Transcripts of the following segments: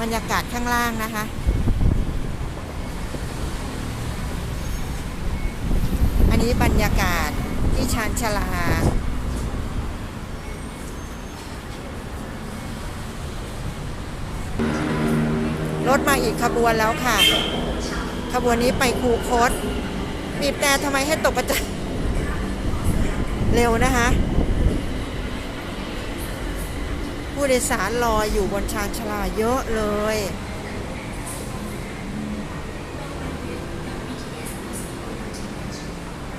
บรรยากาศข้างล่างนะคะ อันนี้บรรยากาศที่ชานชาลา รถมาอีกขบวนแล้วค่ะ ขบวนนี้ไปคูคตบีบแต่ทำไมให้ตกกระจเร็วนะคะ ผู้โดยสารรออยู่บนชานชาลาเยอะเลย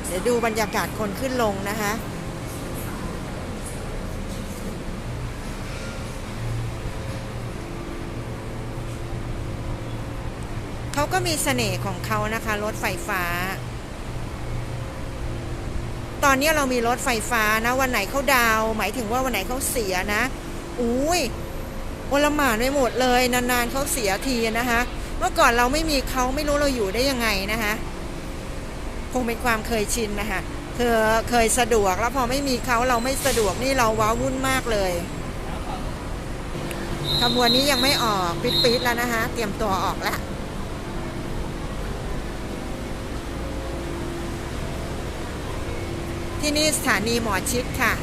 เดี๋ยวดูบรรยากาศคนขึ้นลงนะคะเขาก็มีเสน่ห์ของเขานะคะ รถไฟฟ้า ตอนนี้เรามีรถไฟฟ้านะ วันไหนเขาดาว หมายถึงว่าวันไหนเขาเสียนะ อุ้ยโอลหมานไปหมดเลย นานๆเขาเสียทีนะคะ เมื่อก่อนเราไม่มีเขาไม่รู้เราอยู่ได้ยังไงนะคะคงเป็นความเคยชินนะคะเธอเคยสะดวกแล้วพอไม่มีเขาเราไม่สะดวกนี่เราว้าวุ่นมากเลยขบวนนี้ยังไม่ออกปิดๆแล้วนะคะเตรียมตัวออกแล้วที่นี่สถานีหมอชิดค่ะ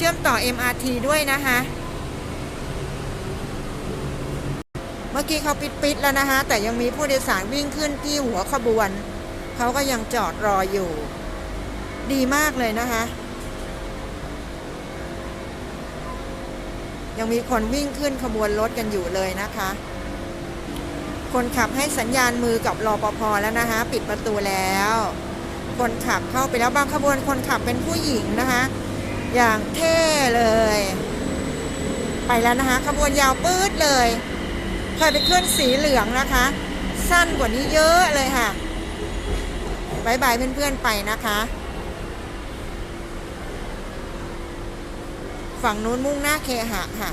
เชื่อมต่อ MRT ด้วยนะคะ เมื่อกี้เขาปิดๆแล้วนะคะ แต่ยังมีผู้โดยสารวิ่งขึ้นที่หัวขบวน เขาก็ยังจอดรออยู่ ดีมากเลยนะคะ ยังมีคนวิ่งขึ้นขบวนรถกันอยู่เลยนะคะ คนขับให้สัญญาณมือกับรอปภแล้วนะคะ ปิดประตูแล้ว คนขับเข้าไปแล้วบางขบวนคนขับเป็นผู้หญิงนะคะ อย่างเท่เลย ไปแล้วนะคะขบวนยาวปื๊ดเลยเคยไปขึ้นสีเหลืองนะคะ สั้นกว่านี้เยอะเลยค่ะบายบายเพื่อนๆไปนะคะ ฝั่งนู้นมุ่งหน้าเคหะค่ะ